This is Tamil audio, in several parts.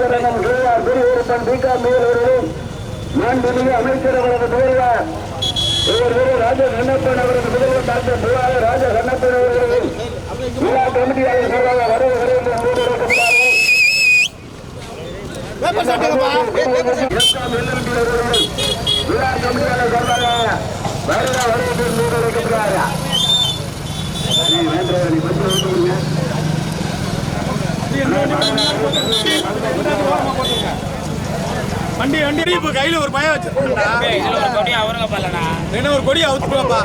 திருப்பரங்கம் கேஆர் பெரியவருப்பன் பி கா மேலூரிலும் மாண்புமிகு அமைச்சர் அவரது முதல்வர் இவர் ராஜ கண்ணப்பன் அவரது முதல்வர் டாக்டர் புலாய ராஜ கண்ணப்பன் அவர்களும் விழா கமிட்டியாளர் சார்பாக வரவு வண்டி வண்டி. இப்ப கையில ஒரு பயம் வச்சிருக்கா இதுல ஒரு கொடி அவருங்க பண்ணலண்ணா என்ன ஒரு கொடி அவுத்து போப்பா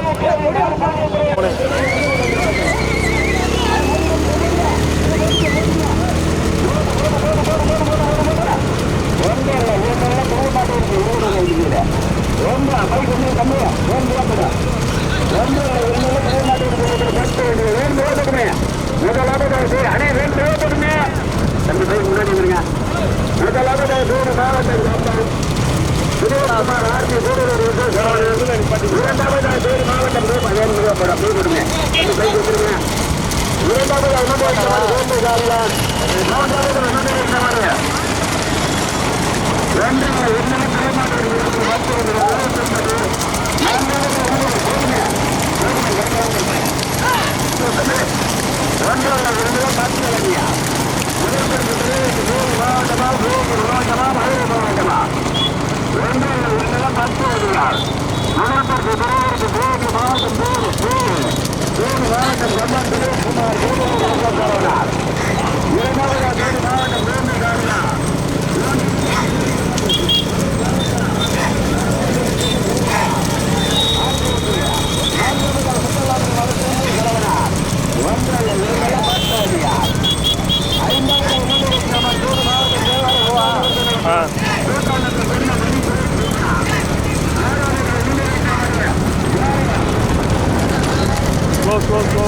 ஸ்லோ ஸ்லோ ஸ்லோ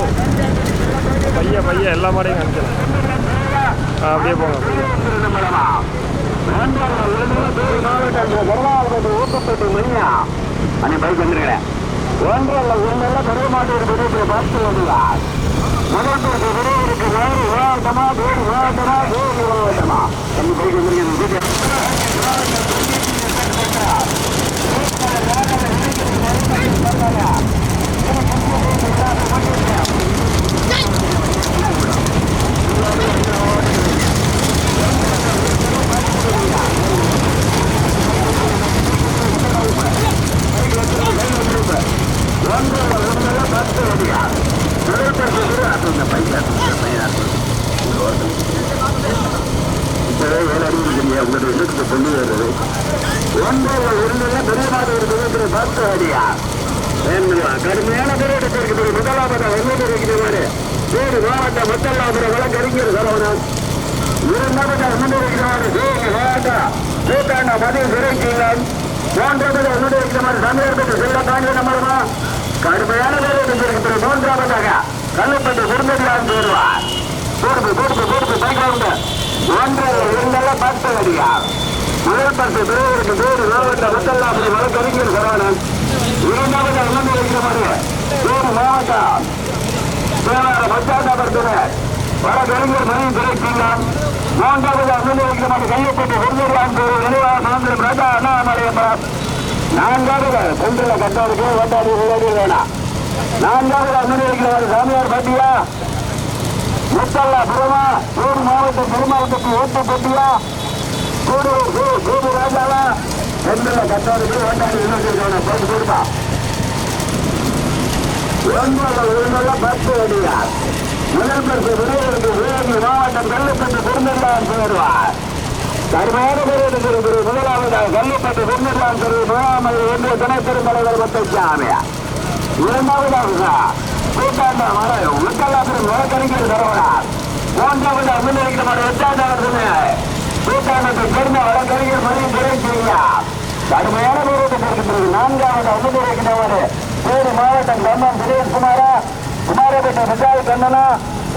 பைய பைய எல்லா மாடையும் காமிக்கலாம் ஆ அப்படியே போங்க ஒன்றல்ல ஒன்றல்ல பெரிய மாட்டோட பெரிய பார்த்து வருகிறார் முதல்வருக்கு விரைவிற்கு வேறு வேகமா வேறு வேகமா வேறு வேகமா தம்பி போயிட்டு வந்துருக்கேன் கடுமையான போராட்டத்தில் இருக்கிறது முதலாவது ஒன்று இருக்கிறவாறு வேறு மாவட்ட மத்தல்லாபுர வழக்கறிஞர் சரவணன் இரண்டாவது முன்னிறுக்கிறார் தேவி மாவட்ட கூட்டாண்ட பதிவு சிறைக்கீழன் மூன்றாவது முன்னிறுக்கிறார் தமிழகத்துக்கு செல்ல தாண்டிய நம்மளமா கடுமையான போராட்டத்தில் இருக்கிறது மூன்றாவதாக கல்லுப்பட்டு குடும்பத்திலான் சேருவார் பொறுப்பு பொறுப்பு பொறுப்பு பைக்காவுங்க ஒன்றரை இரண்டெல்லாம் பத்து அடியா முதல் பத்து பிரிவுக்கு வேறு மாவட்ட மத்தல்லாபுர வழக்கறிஞர் சரவணன். இரண்டாவது முன்னிறுக்கிறார் வேறு மாவட்டம். தேவார பஞ்சாயத்தாபுரத்தில் வட கலைஞர் மணி திரைக்கின்றான் மூன்றாவது அனுமதிக்கப்பட்ட கையப்பட்டு விருதுகிறான் நினைவாக சுதந்திரம் ராஜா அண்ணாமலையப்பன் நான்காவது குன்றில கட்டவருக்கு ஓட்டாடி விளையாடி வேணாம் நான்காவது அனுமதிக்கிறவர் சாமியார் பட்டியா? முத்தல்லா புறமா ஊர் மாவட்ட பெருமாவட்டத்துக்கு ஓட்டு பட்டியா? கூடு கூ- கூடூர் ராஜாவா? குன்றில கட்டவருக்கு ஓட்டாடி விளையாடி வேணாம் போட்டு கொடுப்பா பத்து அடியார். முதல் பரிசு விரைவிற்கு வேறு மாவட்டம் கல்லுப்பட்டு பெருந்தெல்லாம் போயிடுவார் கடுமையான போராட்டத்திற்கு முதலாவதாக கல்லுப்பட்டு பெருந்தெல்லாம் சேரு முகாமல் ஒன்றிய துணை பெருந்தலைவர் முத்தச்சாமி இரண்டாவதாக கூட்டாண்ட மர உட்கல்லாத்திரம் வழக்கறிஞர் தரவனார் மூன்றாவது அபிநயிக்கப்பட்ட வெட்டாண்டவர் கூட்டாண்டத்தை சேர்ந்த வழக்கறிஞர் மணி துறை கடுமையான போராட்டத்திற்கு நான்காவது அபிநயிக்கிறவர் வேறு மாவட்டம் கம்மன் சுரேஷ்குமாரா குமாரப்பட்ட விஜய் கண்ணனா.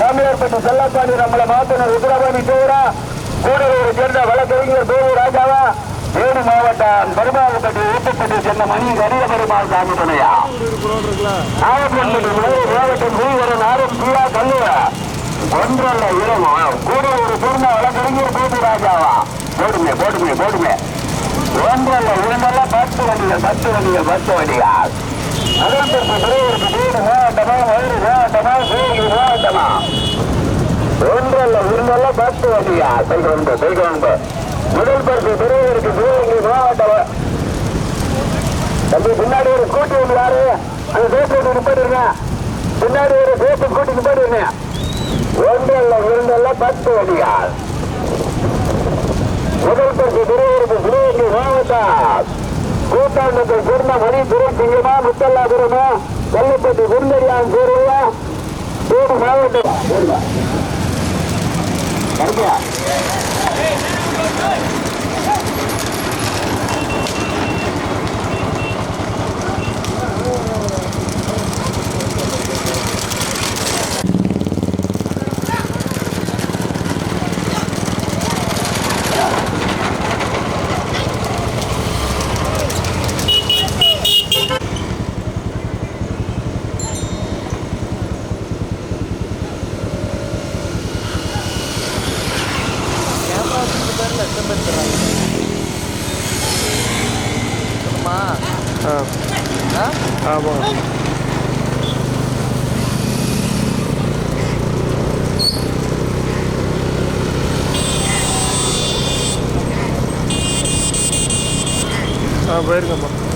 ராமியார்பட்ட செல்லப்பாடி நம்மளை மாத்தனர் உத்தரவாணி தேவரா கூடலூரை சேர்ந்த வழக்கறிஞர் தேவி ராஜாவா? வேறு மாவட்டம் பெருமாள்பட்டி ஊட்டப்பட்டு சென்ற மணி கரிய பெருமாள் சாமி துணையா நாகப்பட்டினம் மாவட்டம் ஸ்ரீவரன் ஆரம் பியா கல்லுவா ஒன்றல்ல இரவு. கூடலூர் சேர்ந்த வழக்கறிஞர் தேவி ராஜாவா? போடுமே போடுமே போடுமே. ஒன்றல்ல இரண்டல்ல பத்து வண்டிகள் பத்து வண்டிகள் பத்து வண்டிகள். அதற்கு பிறகு வீடு மாவட்டமா மதுரை மாவட்டமா சிவகங்கை மாவட்டமா? ஒன்றல்ல இரண்டெல்லாம் பத்து வண்டியா? சைக்கிள் சைக்கிள் முதல் பரிசு பெரியவருக்கு சிவகங்கை மாவட்டம் தம்பி பின்னாடி ஒரு ஸ்கூட்டி வந்துடாரு அந்த சேட்டு நிப்பாடுங்க பின்னாடி ஒரு சேட்டு ஸ்கூட்டி நிப்பாடுங்க ஒன்றல்ல இரண்டல்ல பத்து வண்டிகள் முதல் பரிசு பெரியவருக்கு சிவகங்கை மாவட்டம் கூட்டாண்டத்தில் சேர்ந்த மணி துரைசிங்கமா முத்தல்லாபுரமா கல்லப்பட்டி குருந்தடியான் சேருவையா சேடு மாவட்டம். கருமையா ஆ ஆ போங்க ஆ போயிருக்கேம்மா ஐயோ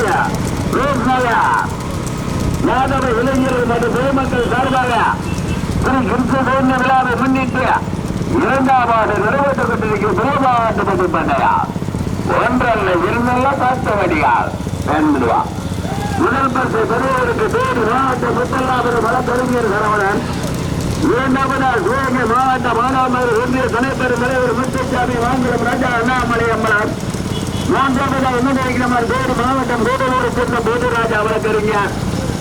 எம்பிடி ரோஸ் யாதவ இளைஞர்கள் மற்றும் பொதுமக்கள் சார்பாக திரு கிருஷ்ண சௌன்ய விழாவை முன்னிட்டு இரண்டாவது நிறைவேற்றப்பட்டிருக்கும் சிவமாவட்ட பொது பண்டையா ஒன்றல்ல இருந்தல்ல காத்த வடியால் என்பதுவா முதல் பரிசு பெரியவருக்கு பேர் மாவட்ட முத்தல்லாபுரம் வழக்கறிஞர் சரவணன் இரண்டாவதால் சிவகங்கை மாவட்ட மாணவர் ஒன்றிய துணைப்பெரும் தலைவர் முத்துசாமி வாங்குறம் ராஜா அண்ணாமலை அம்பலம் மூன்றாவதாக உணர்நிலைக்கிறமார் வேறு மாவட்டம் கூடலூர் சேர்ந்த போதுராஜ் போதுராஜா வழக்கறிஞர்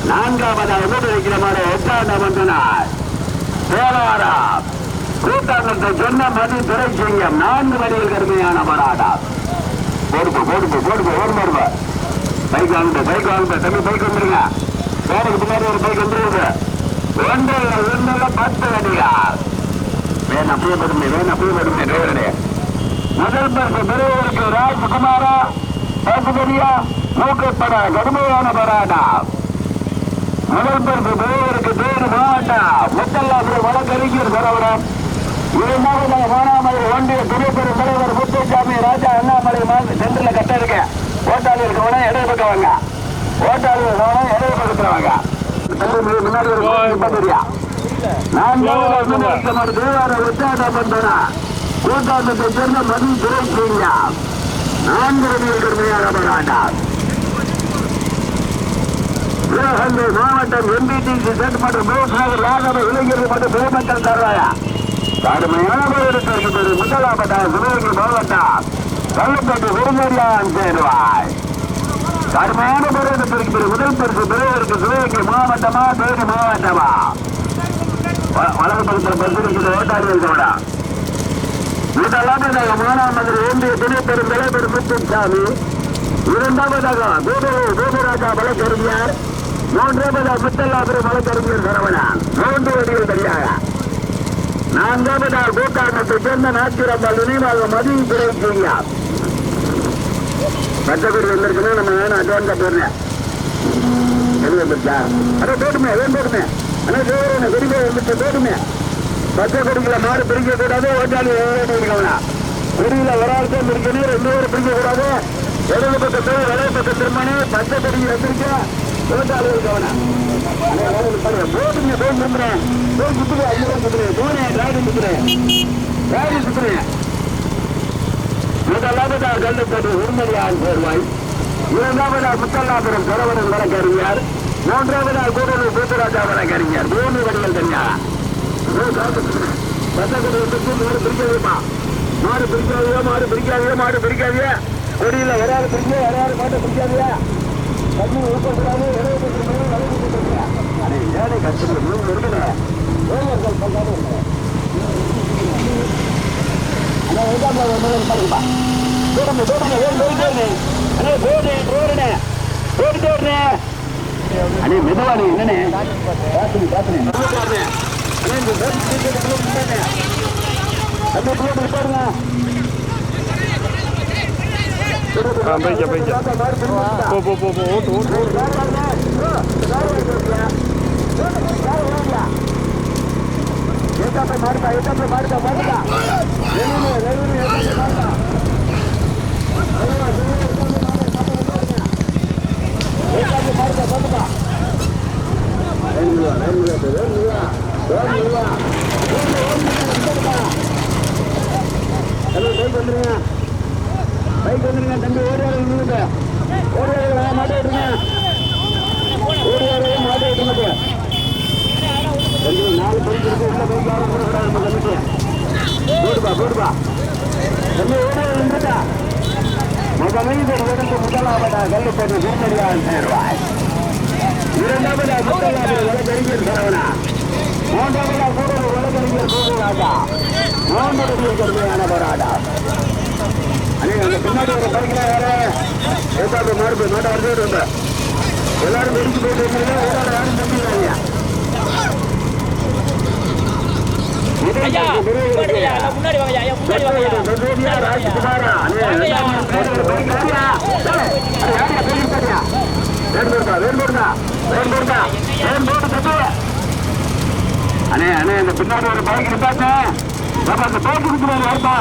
நான்காவதாக மாதிரி? எட்டாண்ட மன்றனார் தேவாரா கூட்டாளத்தை சொன்ன மதி துறை செய்யும் நான்கு வரையில் கருமையான மராடா போடுப்பு போடுப்பு போடுப்பு ஓடு போடுவ பைக் வாங்க பைக் வாங்க தம்பி பைக் வந்துருங்க. வேலைக்கு பின்னாடி ஒரு பைக் வந்துருங்க ஒன்றில் ஒன்றில் பத்து அடியார் வேணா புயப்படுமே வேணா படுமே டிரைவரே முதல் பரிசு பெரியவருக்கு ராஜ்குமாரா பசுபதியா மூக்கப்பட கடுமையான பராடா முதல் பரிசு பெரியவருக்கு பேரு மாவட்டா முத்தல்லாபுரம் வழக்கறிஞர் சரவணம் இரண்டாவதாக மானாமலை ஒன்றிய துணைப்பெரு தலைவர் முத்துசாமி ராஜா அண்ணாமலை சென்டர்ல கட்ட இருக்க ஓட்டாளிகள் கவனம் இடது பக்கம் வாங்க. ஓட்டாளிகள் கவனம் இடது பக்கத்துல வாங்க. முன்னாடி நான்காவது தேவார உச்சாத பந்தனா கூட்டாட்டத்தை சேர்ந்த மதி துறை செய்யா நான்கு ரவியில் கடுமையாக போராட்டார். சிவகங்கை மாவட்டம் எம்பிடிசி செட் மற்றும் விவசாய ராகவ இளைஞர்கள் மற்றும் பெருமக்கள் தருவாயா கடுமையான போராட்டத்திற்கு முதலாவதாக சிவகங்கை மாவட்டம் கள்ளப்பட்டு விருந்தறியான் சேருவாய். கடுமையான போராட்டத்திற்கு பிறகு முதல் பரிசு பெறுவதற்கு சிவகங்கை மாவட்டமா தேனி மாவட்டமா? வ- வலது பக்கத்தில் பரிசு இருக்குது ஓட்டாளிகள் கூட. முதலாவதாக மானாமதுரை ஒன்றிய துணை பெரும் தலைவர் முத்துசாமி இரண்டாவதாக கோபுரு கோபுராஜா வழக்கறிஞர் மூன்றாவதாக முத்தல்லாபுரம் வழக்கறிஞர் சரவணா. மூன்று வடிவில் தனியாக நான்காவதாக கூட்டாட்டத்தை சேர்ந்த நாச்சிரம்பால் நினைவாக மதிய துறை செய்யார் பச்சைக்குடி வந்திருக்கணும் நம்ம வேணும் அட்வான்ஸா போடுறேன் எது வந்துருச்சா? அட போட்டுமே வேணும் போட்டுமே. ஆனால் தேவரே விரும்பி வந்துட்டு போட்டுமே. பச்சை கொடிகளை மாடு பிரிக்க கூடாது ஓட்டாளி இருக்கவனா குடியில ஒரு ஆள் தான் பிரிக்கணும் ரெண்டு பேரும் பிரிக்க கூடாது இடது பக்கத்துல வலது பக்கம் திருமணி பச்சை கொடி வச்சிருக்க ஓட்டாளி இருக்கவனா போட்டுங்க போன் நம்புறேன் போன் சுத்துறேன் ஐயோ சுத்துறேன் போனேன் ராடி சுத்துறேன் ராடி சுத்துறேன் முதலாவதா கல்லுப்பட்டி உண்மையால் சேர்வாய் இரண்டாவதா முத்தல்லாபுரம் சரவணன் வழக்கறிஞர். மூன்றாவதா கூடலூர் பூத்தராஜா வழக்கறிஞர். மூணு வடிவல் தனியா பத்தக்குடி வந்து மாடு பிரிக்காதீமா மாடு பிரிக்காதீங்க மாடு பிரிக்காதீங்க மாடு பிரிக்காதீங்க கொடியில வராது பிரிக்க வராது மாட்டை பிரிக்காதீங்க தண்ணி ஊற்றக்கூடாது ஏழை கஷ்டப்பட்டு மூணு இருக்கணும் ஓவர்கள் பங்காக இருக்கணும் அண்ணா ஒரு முதல் பாருங்கப்பா போடுங்க போடுங்க ஓடி ஓடிட்டே அண்ணே போடு போடுனே ஓடிட்டே அண்ணே மெதுவானே என்னண்ணே பாத்துனே பாத்துனே அண்ணே இந்த பேர் சீக்கிரம் போடுங்க அண்ணே போடு பாருங்க ஆ பைக்க பைக்க போ போ போ போ ஓட்டு ஓட்டு ஓட்டு மாடுதா எட்டாப்ப மாடுதா மாடுதா ரெண்டு ரெண்டு மாடுதா ஹலோ பைக் வந்துருங்க பைக் வந்துருங்க தம்பி ஓடியாரு நின்றுங்க ஓடியாரு மாட்டை விட்டுருங்க ஓடியாரு மாட்டை விட்டுருங்க தம்பி நாலு பைக் இருக்கு உள்ள பைக் யாரும் போடக்கூடாது நம்ம தம்பிக்கு போடுப்பா போடுப்பா தம்பி ஓடியாரு நின்றுட்டா சேர்வாய் சரவணா. மூன்றாவதா கூடலூர் வழக்கறிஞர் கோபுராஜா மூன்றாவது கடுமையான போராட்டம் அந்த பின்னாடி ஒரு பைக்ல யாரு ஏதாவது மாறு மாட்ட வந்து. இருந்த எல்லாரும் வெடிச்சு போயிட்டு இருந்தீங்க ஏதாவது யாரும் தம்பிக்கிறாங்க ஐயா முன்னாடி ஐயா முன்னாடி வாங்க ஐயா முன்னாடி வாங்க அண்ணே அண்ணே இந்த பின்னாடி ஒரு பைக் நிப்பாட்டே அந்த போட்டு கொடுக்குறாரு யாருப்பா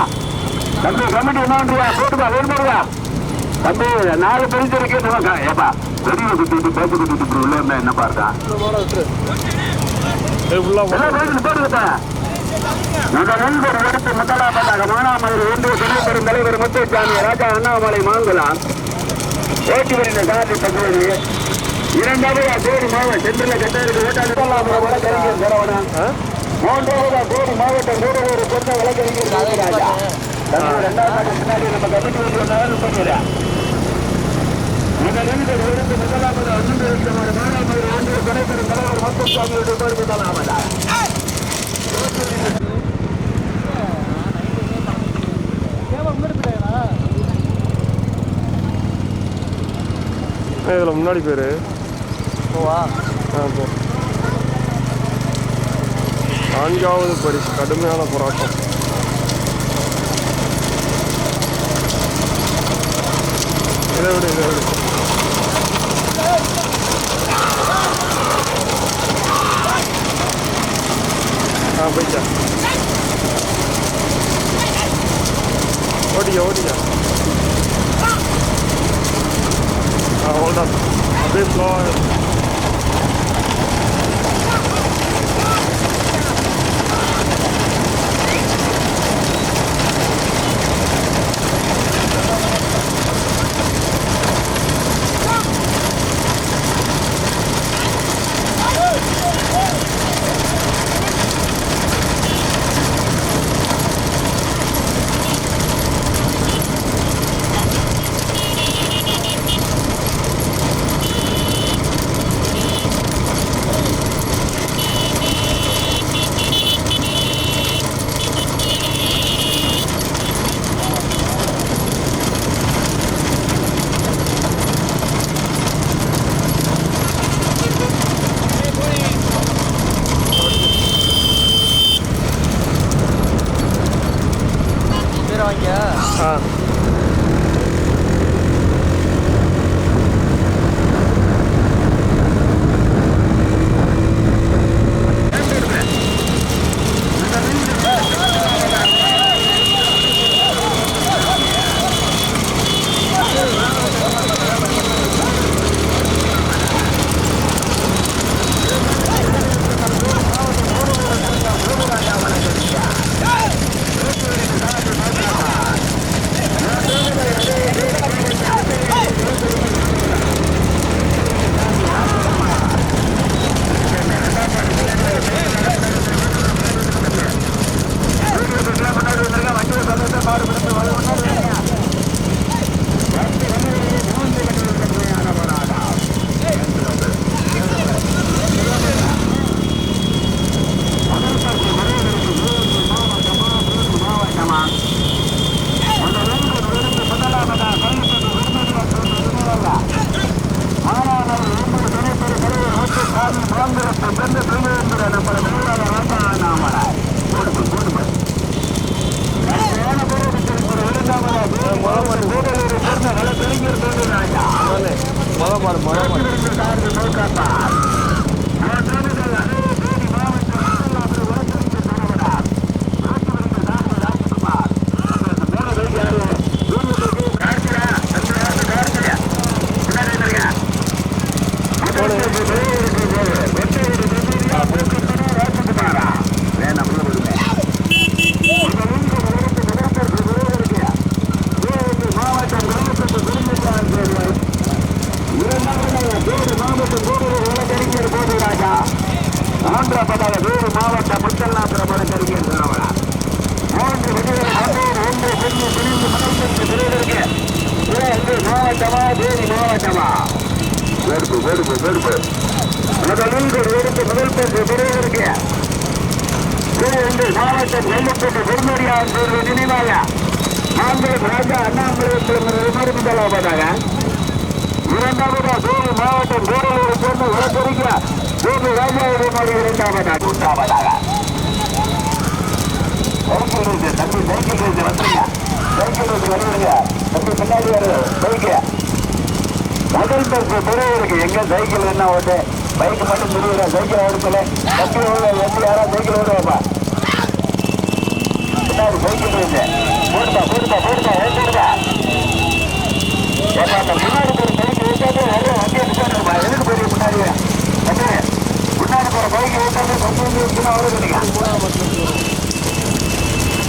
தம்பி கமிட்டி என்ன பண்றியா? போட்டுப்பா வேணுமாடியா தம்பி நாலு பரிசு இருக்கு. நம்ம ஏப்பா வெளியில குத்திட்டு பேச்சு குத்திட்டு உள்ள இருந்தா என்ன முதலாவதாக மானாமதுரை ஒன்றிய துணை பெரும் தலைவர் முத்துசாமி ராஜா அண்ணாமலை மாங்குளம் ஓட்டி வருகிற சாதி பகுதி இரண்டாவதா தேனி மாவட்டம் சென்றில் கட்டருக்கு ஓட்டாளர் சரவணன் ஆ மூன்றாவதா மாவட்டம் கூடலூர் சொந்த வழக்கறிஞர் ராஜா இரண்டாவது பின்னாடி நம்ம கமிட்டி வந்து பண்ணுறேன் இந்த நண்பர் முதலாவது அண்ணன் இருக்கிற மானாமதுரை ஒன்றிய துணை பெரும் தலைவர் முத்துசாமியோடு இதில் முன்னாடி பேர். போவா? ஆ போ. நான்காவது பரிசு கடுமையான போராட்டம். இதை விட இதை விட. ஆ போயிட்டா ஓடியா ஓடியா. ஆ ஹோல்டா அப்படியே ஸ்லோவாக தம்பி பின்னாடி வரு பைக்கு முதல் பரிசு பெரியவருக்கு எங்க சைக்கிள் என்ன ஓட்டு? பைக் மட்டும் முடிவுற சைக்கிள் ஓடுக்கல தப்பி ஓட எப்படி யாரா சைக்கிள் ஓடுவாப்பா? பின்னாடி சைக்கிள் இருக்கு. போடுப்பா போடுப்பா போடுப்பா ஓட்டுப்பா ஏப்பா முன்னாடி போற பைக் ஓட்டாது நிறைய வண்டி எடுத்துருப்பா எதுக்கு போய் முன்னாடி? முன்னாடி போற பைக் ஓட்டாது கொஞ்சம் அவருக்கு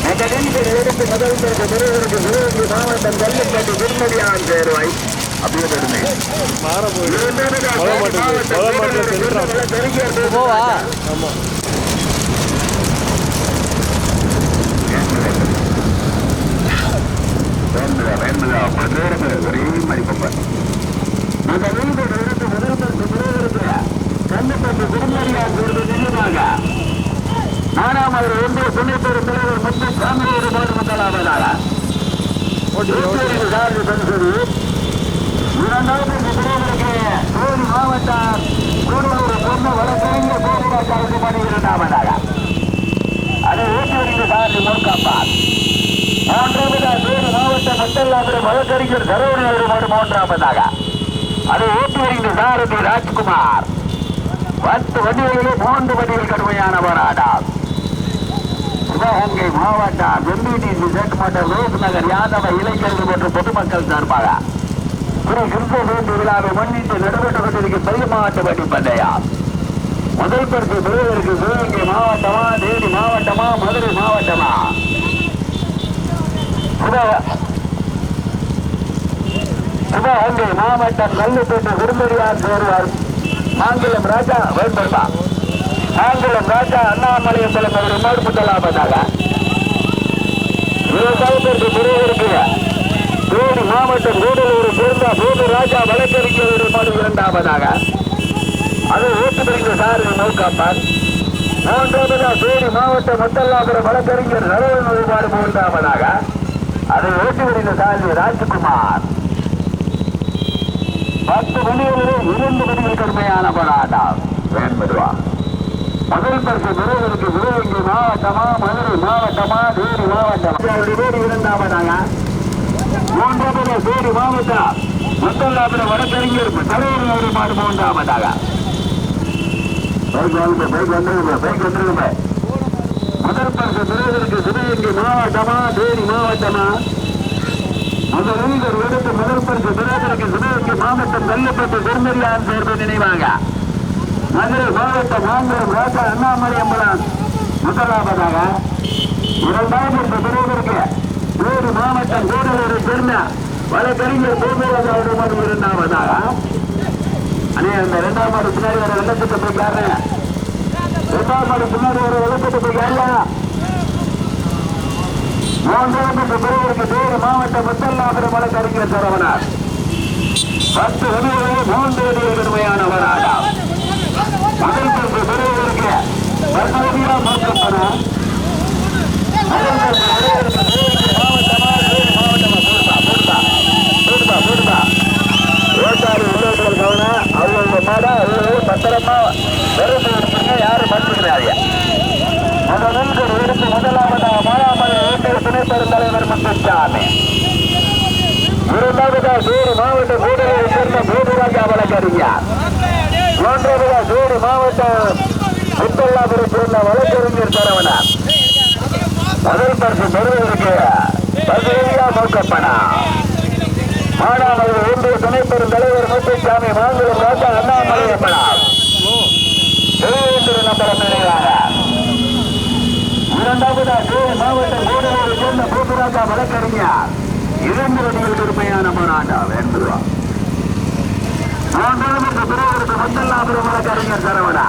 அந்த வீட்டில் இருந்து முதல்வருக்கு முருகருக்கு முருகருக்கு மாவட்டம் கல்லுப்பட்டு திருமதியான் பேருவாய் அப்படின்னு ஒரே மதிப்பு சரத்குமார் பத்து வண்டிகளிலே மூன்று வண்டிகள் கடுமையான போராட்டம். சிவகங்கை மாவட்டம் எம்பிடிசி சேட்டுமன்ற ரோஸ் நகர் யாதவ இளைஞர்கள் மற்றும் பொதுமக்கள் சார்பாக திரு கிருஷ்ண ஜெயந்தி விழாவை முன்னிட்டு நடைபெற்றுக் கொண்டிருக்கும் பெரிய மாவட்ட வண்டி பந்தயம் முதல் பரிசு பெறுவதற்கு சிவகங்கை மாவட்டமா தேனி மாவட்டமா மதுரை மாவட்டமா? சிவகங்கை மாவட்டம் கல்லுப்பேட்டை விரும்படியார் சேருவார். மாங்குளம் ராஜா வேண்படுமா மாங்குளம் ராஜா அண்ணாமலையை அண்ணாமலையம்பலம் ஒரு இன்னொரு முதலாவதாக விவசாயத்திற்கு பெறுவதற்கு தேனி மாவட்டம் கூடலூர் சேர்ந்த பூமி ராஜா வழக்கறிஞர் மனு இரண்டாவதாக. அது ஓட்டுநரின் சாரதி நோக்காப்பார் மூன்றாவதாக தேனி மாவட்டம் மத்தல்லாபுரம் வழக்கறிஞர் நரவ நோய்பாடு மூன்றாவதாக. அதை ஓட்டுநரின் சாரதி ராஜ்குமார். பத்து மணிகளில் இரண்டு மணிகள் கடுமையான போராட்டம். வேண்பதுவா முதல் பரிசு பெறுவதற்கு சிவகங்கை மாவட்டமா மதுரை மாவட்டமா தேனி மாவட்டமா? வேறு இரண்டாவதாக. மூன்றாவது தேனி மாவட்டம். மத்தல்லாபுரம் வழக்கறிஞர் தலைவர் நோய்பாடு மூன்றாவதாக. பைக் வாங்க பைக் வந்துருங்க பைக் வந்துருங்க முதல் பரிசு பெறுவதற்கு சிவகங்கை மாவட்டமா தேனி மாவட்டமா? அந்த ஒரு எடுத்து முதல் பரிசு பெறுவதற்கு சிவகங்கை மாவட்டம் கல்லப்பட்டு பெருமரியான் சேர்ந்து நினைவாங்க மதுரை மாவட்டம் மாந்தரம் ராஜா அண்ணாமலை அம்பலம் முதலாவதாக இரண்டாவது என்று பெறுவதற்கு வேறு மாவட்டம் கூடலூரை சேர்ந்த வழக்கறிஞர் கோபராஜாவுடைய மது இரண்டாவதாக. அண்ணே அந்த இரண்டாம் மாடு பின்னாடி வர வெள்ளத்துக்கு போய் யாருங்க? இரண்டாம் மாடு பின்னாடி வர வெள்ளத்துக்கு போய் யாருயா மூன்றாவது பெறுவதற்கு வேறு மாவட்ட முத்தல்லாபுரம் வழக்கறிஞர் சரவணர் பத்து வடிவங்களே மூன்று வடிவ கடுமையான போராட்டம் முதல் பரிசு பெறுவதற்கு பத்து வடிவா மாற்றப்படும் முதல் பரிசு பெறுவதற்கு மாவட்டமா மாவட்டமா? போடுப்பா போடுப்பா போடுப்பா போடுப்பா. ரோட்டாரி உள்ளவர்கள் கவனம் அவங்களோட மாட அவங்களோட பத்திரமா வெறுப்பு யாரும் மறுக்கிறாங்க முதலில் எடுத்து முதலாவதாக மாலாமலை ஓட்டிய துணை பெருந்தலைவர் முத்துசாமி இரண்டாவதா சூடு மாவட்ட கூடலை சேர்ந்த பூமிராஜா வழக்கறிஞர் மூன்றாவதா சூடு மாவட்டம் முத்தல்லாபுரம் சேர்ந்த வழக்கறிஞர் சரவணன். முதல் பரிசு பெறுவதற்கு பகுதியா நோக்கப்படா மானாமலை ஒன்றிய துணை பெருந்தலைவர் முத்துசாமி மாங்குளம் ராஜா அண்ணாமலை எப்படாம் எழுபத்தி நம்பர் நினைவாக. இரண்டாவதாக மாவட்ட மாவட்டம் கூடலூரை சேர்ந்த பூசுராஜா வழக்கறிஞர். இரண்டு வடிவில் பெருமையான போராட்டம் வேண்டுவா மூன்றாவது பிறகு மத்தல்லாபுரம் வழக்கறிஞர் சரவணா.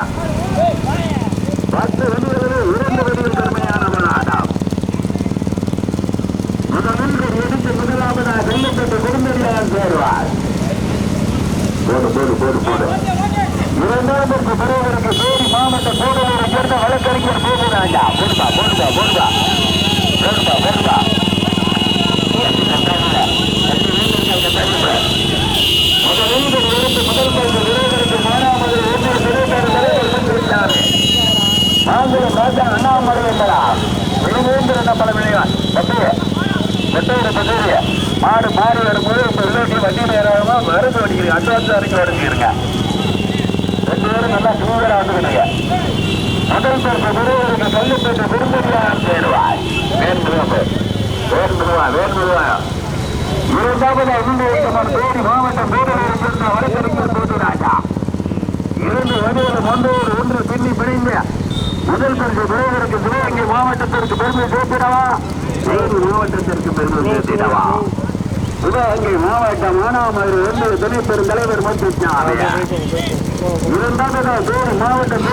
பத்து வடிகளில் இரண்டு வடிவில் பெருமையான போராட்டம். முதலில் எடுத்து முதலாவதாக வெள்ளப்பட்டு குடும்பத்தினர் சேருவார். போடு போடு போடு போடு. இரண்டாவது பெறுவதற்கு தேனி மாவட்ட கூடலூரை சேர்ந்த வழக்கறிஞர் போகுராஜா போடுபா போடுபா போடுபா போடுபா போடுபா முதல் அண்ணாமலை என்பதாம் விழுவேந்திர நம்மள விளையான் பத்திய பத்தையில பத்திய மாடு மாறி வரும்போது இப்போ உள்ளூட்டி வண்டி நேரமா மருந்து வடிக்கிறீங்க அட்வான்ஸ் வரைக்கும் வடிக்கிறீங்க ரெண்டு பேரும் நல்லா சூழலா அதன் முதல் பரிசு பெறுவதற்கு கல்லுப்பேட்டை விரும்புகிறான் சேருவாய் வேண்டுவா வேண்டுவா வேண்டுவா இரண்டாவது ஐந்து தேடி மாவட்டம் கூடலூர் சேர்ந்த வடக்கறிஞர் போது இரண்டு வடிவில் ஒன்றோடு ஒன்று பின்னி பிணைந்து முதல் பரிசு பெறுவதற்கு சிவகங்கை மாவட்டத்திற்கு பெருமை சேர்த்திடவா வேறு மாவட்டத்திற்கு பெருமை சேர்த்திடவா சிவகங்கை மாவட்டம் மானாமதுரை ஒன்று துணை பெருந்தலைவர் முத்துச்சாமியா இரண்டாவது வேறு மாவட்டம்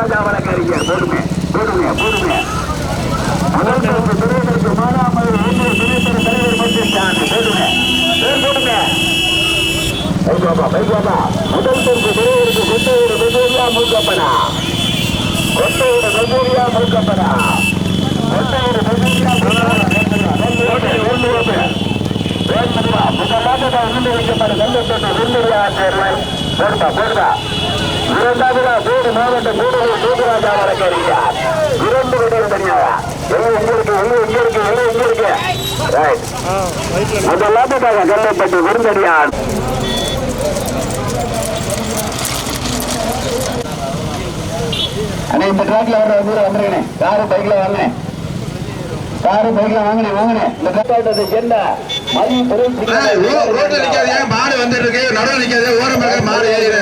ராஜா வழக்கறிஞர் போடுங்க போடுங்க போடுங்க. அவர்களுக்கு துறைகளுக்கு மாறாமல் ஒவ்வொரு துறைத்தர் தலைவர் மட்டும்தான் போடுங்க பேர் போடுங்க. மைகாபா மைகாபா முதல் தொகுப்பு துறையருக்கு கொட்டையோட வெங்கோரியா மூக்கப்பனா கொட்டையோட வெங்கோரியா மூக்கப்பனா கொட்டையோட வெங்கோரியா முதலாக உண்டு வைக்கப்படும். நல்ல தொட்டு உள்ளுரியா போடுதா போடுதா இரண்டாவதா மூணு மாவட்ட மூணு சூப்பராஜா வழக்கறிஞர் இரண்டு விடல் தனியாக எல்லாம் இங்க இருக்கு எல்லாம் இங்க இருக்கு எல்லாம் இங்க இருக்கு. ரைட் ஆ ரைட்டில் கல்லப்பட்டு விருந்தடியான் அண்ணே இந்த ட்ராக்ல வர்ற தூரம் வந்துருங்கண்ணே. காரு பைக்ல வாங்கினே காரு பைக்ல வாங்கினே வாங்கினே இந்த கட்டாட்டத்தை சேர்ந்த மதிய ரோட்ல மாடு வந்துட்டு இருக்கு. நடுவில் ஓரம் மாடு ஏறி